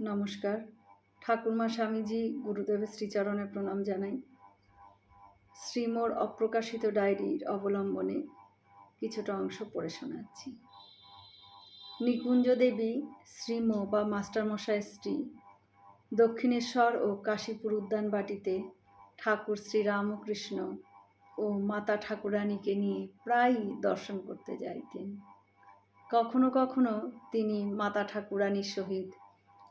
নমস্কার। ঠাকুরমা স্বামীজি গুরুদেবের শ্রীচরণে প্রণাম জানাই। শ্রীমোর অপ্রকাশিত ডায়েরির অবলম্বনে কিছুটা অংশ পড়ে শোনাচ্ছি। নিকুঞ্জ দেবী, শ্রীম বা মাস্টারমশাইয়ের স্ত্রী, দক্ষিণেশ্বর ও কাশীপুর উদ্যান বাটিতে ঠাকুর শ্রী রামকৃষ্ণ ও মাতা ঠাকুরানীকে নিয়ে প্রায়ই দর্শন করতে যাইতেন। কখনো কখনো তিনি মাতা ঠাকুরানীর সহিত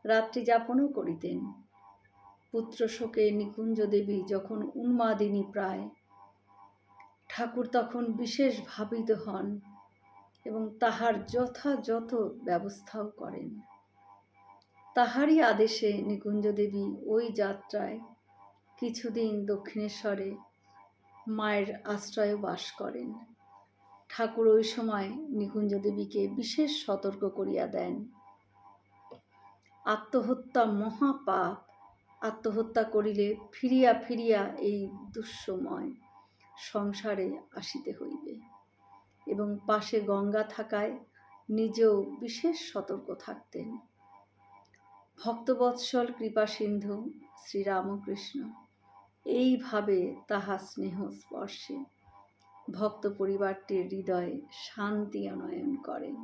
রাত্রি যাপনও করিতেন। পুত্র শোকে নিকুঞ্জ দেবী যখন উন্মাদিনী প্রায়, ঠাকুর তখন বিশেষ ভাবিত হন এবং তাহার যথাযথ ব্যবস্থাও করেন। তাহারই আদেশে নিকুঞ্জ দেবী ওই যাত্রায় কিছুদিন দক্ষিণেশ্বরে মায়ের আশ্রয়ে বাস করেন। ঠাকুর ওই সময় নিকুঞ্জ দেবীকে বিশেষ সতর্ক করিয়া দেন। আত্মহত্যা মহাপাপ। আত্মহত্যা করিলে ফিরিয়া ফিরিয়া এই দুঃসময় সংসারে আসিতে হইবে এবং পাশে গঙ্গা থাকায় নিজেও বিশেষ সতর্ক থাকতেন। ভক্তবৎসল কৃপা সিন্ধু, শ্রীরামকৃষ্ণ, এইভাবে তাহা স্নেহ স্পর্শে ভক্ত পরিবারটির হৃদয়ে শান্তি আনয়ন করেন।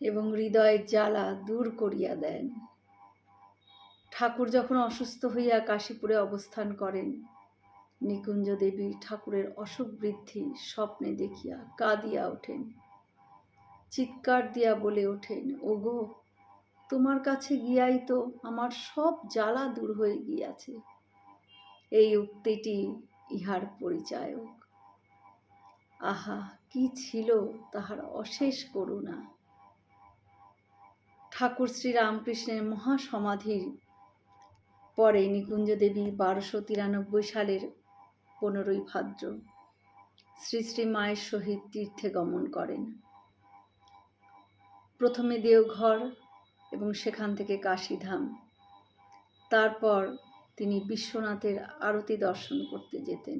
এবং হৃদয়ের জ্বালা দূর করিয়া দেন। ঠাকুর যখন অসুস্থ হইয়া কাশীপুরে অবস্থান করেন, নিকুঞ্জ দেবী ঠাকুরের অসুখ বৃদ্ধি স্বপ্নে দেখিয়া কাঁদিয়া ওঠেন। চিৎকার দিয়া বলে ওঠেন, ওগো, তোমার কাছে গিয়াই তো আমার সব জ্বালা দূর হয়ে গিয়াছে। এই উক্তিটি ইহার পরিচায়ক। আহা, কি ছিল তাহার অশেষ করুণা! ঠাকুর শ্রী রামকৃষ্ণের মহাসমাধির পরে নিকুঞ্জ দেবী বারোশো তিরানব্বই সালের পনেরোই ভাদ্র শ্রী শ্রী মায়ের সহিত তীর্থে গমন করেন। প্রথমে দেওঘর এবং সেখান থেকে কাশীধাম। তারপর তিনি বিশ্বনাথের আরতি দর্শন করতে যেতেন।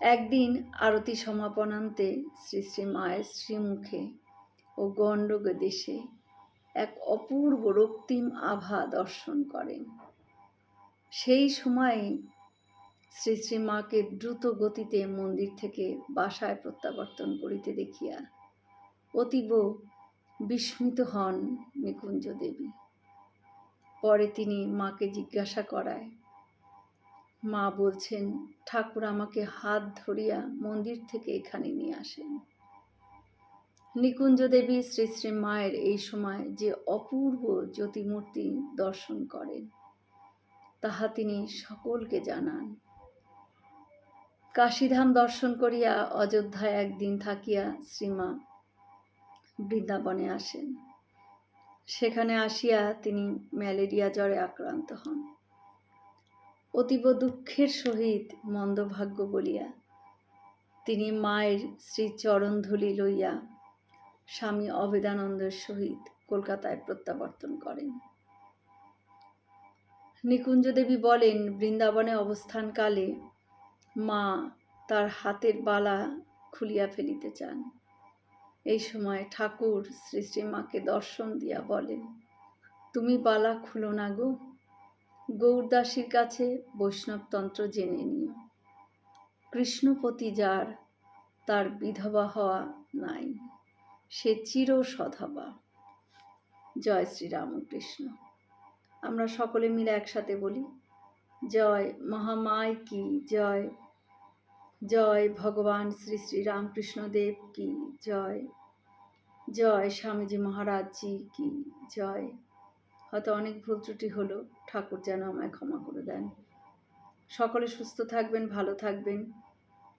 একদিন আরতি সমাপনান্তে শ্রী শ্রী মায়ের শ্রীমুখে ও গণ্ডক দেশে এক অপূর্ব রক্তিম আভা দর্শন করেন। সেই সময়ে শ্রী শ্রী মাকে দ্রুত গতিতে মন্দির থেকে বাসায় প্রত্যাবর্তন করিতে দেখিয়া অতীব বিস্মিত হন নিকুঞ্জ দেবী। পরে তিনি মাকে জিজ্ঞাসা করায়, মা বলছেন, ঠাকুর আমাকে হাত ধরিয়া মন্দির থেকে এখানে নিয়ে আসেন। নিকুঞ্জ দেবী শ্রী শ্রী মায়ের এই সময় যে অপূর্ব জ্যোতিমূর্তি দর্শন করেন, তাহা তিনি সকলকে জানান। কাশীধাম দর্শন করিয়া অযোধ্যায় একদিন থাকিয়া শ্রীমা বৃন্দাবনে আসেন। সেখানে আসিয়া তিনি ম্যালেরিয়া জ্বরে আক্রান্ত হন। অতীব দুঃখের সহিত মন্দভাগ্য বলিয়া তিনি মায়ের শ্রীচরণধূলি লইয়া স্বামী অবেদানন্দের সহিত কলকাতায় প্রত্যাবর্তন করেন। নিকুঞ্জ দেবী বলেন, বৃন্দাবনে অবস্থানকালে মা তার হাতের বালা খুলিয়া ফেলিতে চান। এই সময় ঠাকুর শ্রী শ্রীমাকে দর্শন দিয়া বলেন, তুমি বালা খুলো না গো। গৌরদাসীর কাছে বৈষ্ণবতন্ত্র জেনে নিও। কৃষ্ণপতি যার, তার বিধবা হওয়া নাই। সে চির সধবা। জয় শ্রীরামকৃষ্ণ। আমরা সকলে মিলে একসাথে বলি, জয় মহামায় কি জয়? জয় ভগবান শ্রী শ্রী রামকৃষ্ণ দেব কি জয়? জয় স্বামীজি মহারাজজি কি জয়? হয়তো অনেক ভুল ত্রুটি হলো, ঠাকুর যেন আমায় ক্ষমা করে দেন। সকলে সুস্থ থাকবেন, ভালো থাকবেন।